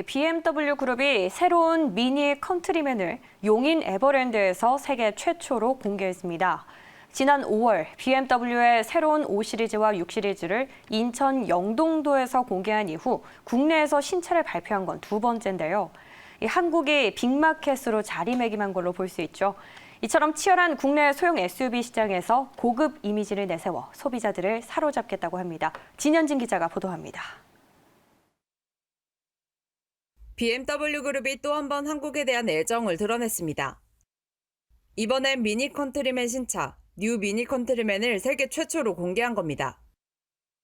BMW 그룹이 새로운 미니 컨트리맨을 용인 에버랜드에서 세계 최초로 공개했습니다. 지난 5월 BMW의 새로운 5 시리즈와 6 시리즈를 인천 영동도에서 공개한 이후 국내에서 신차를 발표한 건 두 번째인데요. 이 한국이 빅마켓으로 자리매김한 걸로 볼 수 있죠. 이처럼 치열한 국내 소형 SUV 시장에서 고급 이미지를 내세워 소비자들을 사로잡겠다고 합니다. 진현진 기자가 보도합니다. BMW 그룹이 또 한 번 한국에 대한 애정을 드러냈습니다. 이번엔 미니 컨트리맨 신차, 뉴 미니 컨트리맨을 세계 최초로 공개한 겁니다.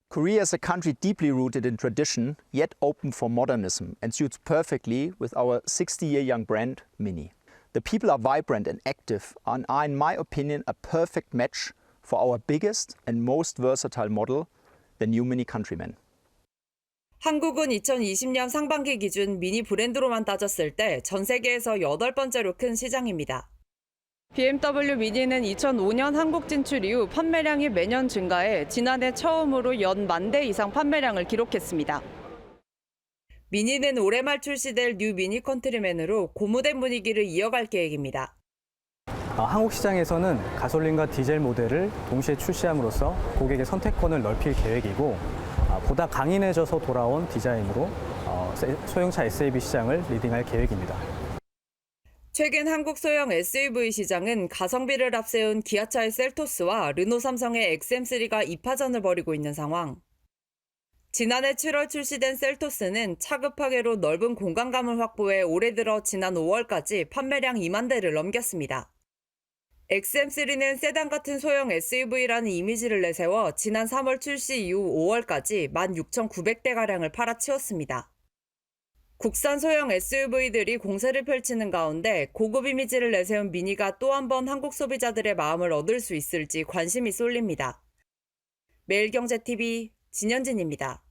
Korea is a country deeply rooted in tradition, yet open for modernism, and suits perfectly with our 60 year young brand, Mini. The people are vibrant and active and are, in my opinion, a perfect match for our biggest and most versatile model, the new Mini Countryman. 한국은 2020년 상반기 기준 미니 브랜드로만 따졌을 때 전 세계에서 여덟 번째로 큰 시장입니다. BMW 미니는 2005년 한국 진출 이후 판매량이 매년 증가해 지난해 처음으로 연 만 대 이상 판매량을 기록했습니다. 미니는 올해 말 출시될 뉴 미니 컨트리맨으로 고무된 분위기를 이어갈 계획입니다. 어, 한국 시장에서는 가솔린과 디젤 모델을 동시에 출시함으로써 고객의 선택권을 넓힐 계획이고 아, 보다 강인해져서 돌아온 디자인으로 어, 세- 소형차 SAV 시장을 리딩할 계획입니다. 최근 한국 소형 SUV 시장은 가성비를 앞세운 기아차의 셀토스와 르노 삼성의 XM3가 2파전을 벌이고 있는 상황. 지난해 7월 출시된 셀토스는 차급하게로 넓은 공간감을 확보해 올해 들어 지난 5월까지 판매량 2만 대를 넘겼습니다. XM3는 세단 같은 소형 SUV라는 이미지를 내세워 지난 3월 출시 이후 5월까지 16,900대가량을 팔아치웠습니다. 국산 소형 SUV들이 공세를 펼치는 가운데 고급 이미지를 내세운 미니가 또 한 번 한국 소비자들의 마음을 얻을 수 있을지 관심이 쏠립니다. 매일경제TV 진현진입니다.